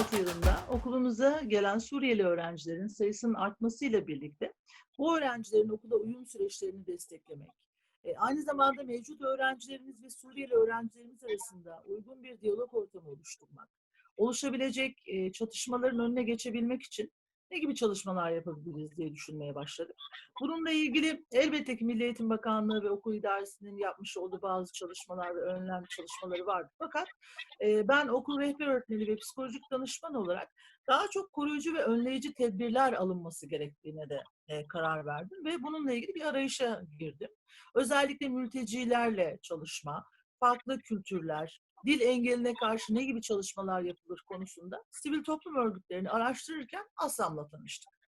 2016 yılında okulumuza gelen Suriyeli öğrencilerin sayısının artmasıyla birlikte bu öğrencilerin okula uyum süreçlerini desteklemek, e, aynı zamanda mevcut öğrencilerimiz ve Suriyeli öğrencilerimiz arasında uygun bir diyalog ortamı oluşturmak, oluşabilecek e, çatışmaların önüne geçebilmek için ne gibi çalışmalar yapabiliriz diye düşünmeye başladık. Bununla ilgili elbette ki Milli Eğitim Bakanlığı ve okul idaresinin yapmış olduğu bazı çalışmalar ve önlem çalışmaları vardı. Fakat e, ben okul rehber öğretmeni ve psikolojik danışman olarak daha çok koruyucu ve önleyici tedbirler alınması gerektiğine de e, karar verdim ve bununla ilgili bir arayışa girdim. Özellikle mültecilerle çalışma, farklı kültürler, dil engeline karşı ne gibi çalışmalar yapılır konusunda sivil toplum örgütlerini araştırırken ASAM'la tanıştık.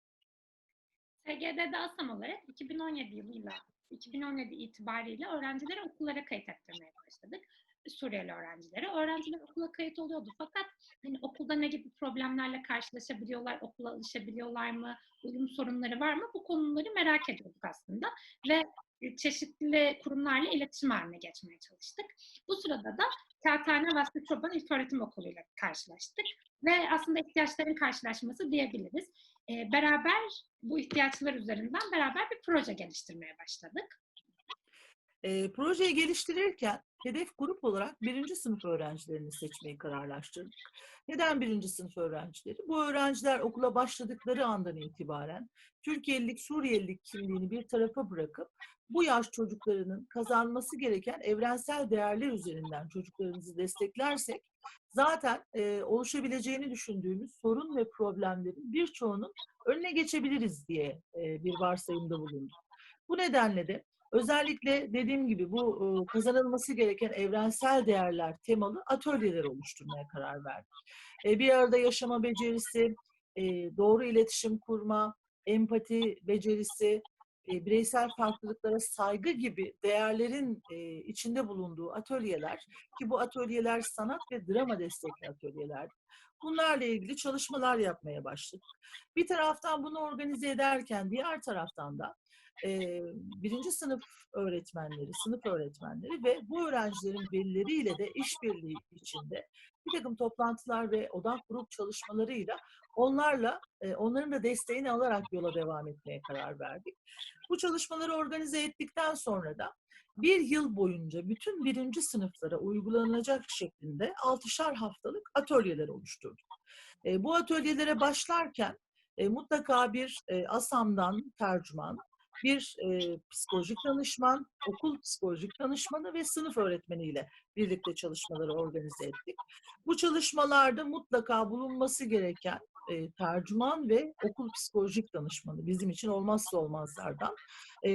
SGD'de ASAM olarak 2017 yılıyla 2017 itibariyle öğrencileri okullara kayıt ettirmeye başladık. Suriyeli öğrencileri. Öğrenciler okula kayıt oluyordu fakat hani okulda ne gibi problemlerle karşılaşabiliyorlar, okula alışabiliyorlar mı, uyum sorunları var mı bu konuları merak ediyorduk aslında ve çeşitli kurumlarla iletişim haline geçmeye çalıştık. Bu sırada da Kağıthane Vasfı Çoban İlköğretim Okulu ile karşılaştık ve aslında ihtiyaçların karşılaşması diyebiliriz. Ee, beraber bu ihtiyaçlar üzerinden beraber bir proje geliştirmeye başladık. E, projeyi geliştirirken hedef grup olarak birinci sınıf öğrencilerini seçmeyi kararlaştırdık. Neden birinci sınıf öğrencileri? Bu öğrenciler okula başladıkları andan itibaren Türkiye'lilik, Suriyelilik kimliğini bir tarafa bırakıp bu yaş çocuklarının kazanması gereken evrensel değerler üzerinden çocuklarımızı desteklersek zaten e, oluşabileceğini düşündüğümüz sorun ve problemlerin birçoğunun önüne geçebiliriz diye e, bir varsayımda bulunduk. Bu nedenle de özellikle dediğim gibi bu e, kazanılması gereken evrensel değerler temalı atölyeler oluşturmaya karar verdik. E, bir arada yaşama becerisi, e, doğru iletişim kurma, empati becerisi, bireysel farklılıklara saygı gibi değerlerin içinde bulunduğu atölyeler ki bu atölyeler sanat ve drama destekli atölyeler. Bunlarla ilgili çalışmalar yapmaya başladık. Bir taraftan bunu organize ederken diğer taraftan da e, birinci sınıf öğretmenleri, sınıf öğretmenleri ve bu öğrencilerin velileriyle de işbirliği içinde bir takım toplantılar ve odak grup çalışmalarıyla onlarla, e, onların da desteğini alarak yola devam etmeye karar verdik. Bu çalışmaları organize ettikten sonra da bir yıl boyunca bütün birinci sınıflara uygulanacak şeklinde altışar haftalık atölyeler oluşturduk. E, bu atölyelere başlarken e, mutlaka bir e, ASAM'dan tercüman, bir e, psikolojik danışman, okul psikolojik danışmanı ve sınıf öğretmeniyle birlikte çalışmaları organize ettik. Bu çalışmalarda mutlaka bulunması gereken e, tercüman ve okul psikolojik danışmanı bizim için olmazsa olmazlardan. E,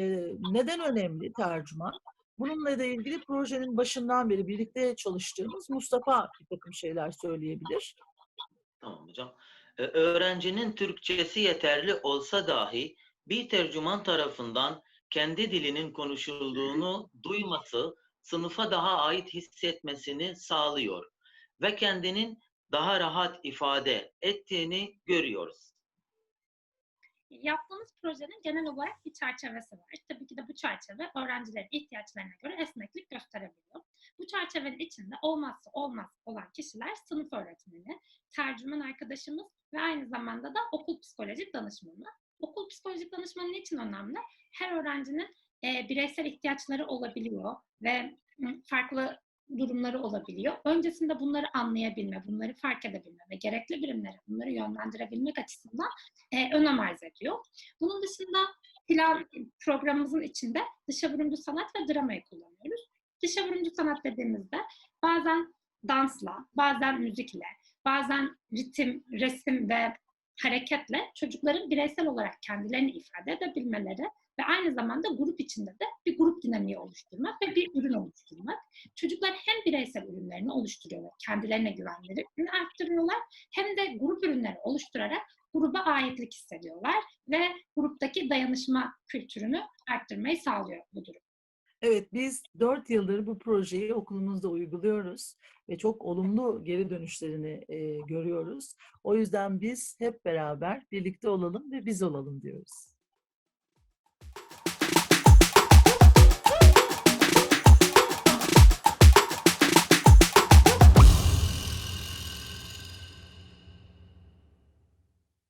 neden önemli tercüman? Bununla da ilgili projenin başından beri birlikte çalıştığımız Mustafa bir takım şeyler söyleyebilir. Tamam hocam. Ee, öğrencinin Türkçesi yeterli olsa dahi bir tercüman tarafından kendi dilinin konuşulduğunu duyması sınıfa daha ait hissetmesini sağlıyor ve kendinin daha rahat ifade ettiğini görüyoruz. Yaptığımız projenin genel olarak bir çerçevesi var. Tabii ki de bu çerçeve öğrencilerin ihtiyaçlarına göre esneklik gösterebiliyor. Bu çerçevenin içinde olmazsa olmaz olan kişiler sınıf öğretmeni, tercüman arkadaşımız ve aynı zamanda da okul psikolojik danışmanı. Okul psikolojik danışmanı için önemli? Her öğrencinin e, bireysel ihtiyaçları olabiliyor ve farklı durumları olabiliyor. Öncesinde bunları anlayabilme, bunları fark edebilme ve gerekli birimlere bunları yönlendirebilmek açısından e, önem arz ediyor. Bunun dışında plan programımızın içinde dışa vurumcu sanat ve dramayı kullanıyoruz. Dışa vurumcu sanat dediğimizde bazen dansla, bazen müzikle, bazen ritim, resim ve hareketle çocukların bireysel olarak kendilerini ifade edebilmeleri ve aynı zamanda grup içinde de bir grup dinamiği oluşturmak ve bir ürün oluşturmak. Çocuklar hem bireysel ürünlerini oluşturuyorlar, kendilerine güvenlerini arttırıyorlar hem de grup ürünleri oluşturarak gruba aitlik hissediyorlar ve gruptaki dayanışma kültürünü arttırmayı sağlıyor bu durum. Evet, biz dört yıldır bu projeyi okulumuzda uyguluyoruz ve çok olumlu geri dönüşlerini e, görüyoruz. O yüzden biz hep beraber birlikte olalım ve biz olalım diyoruz.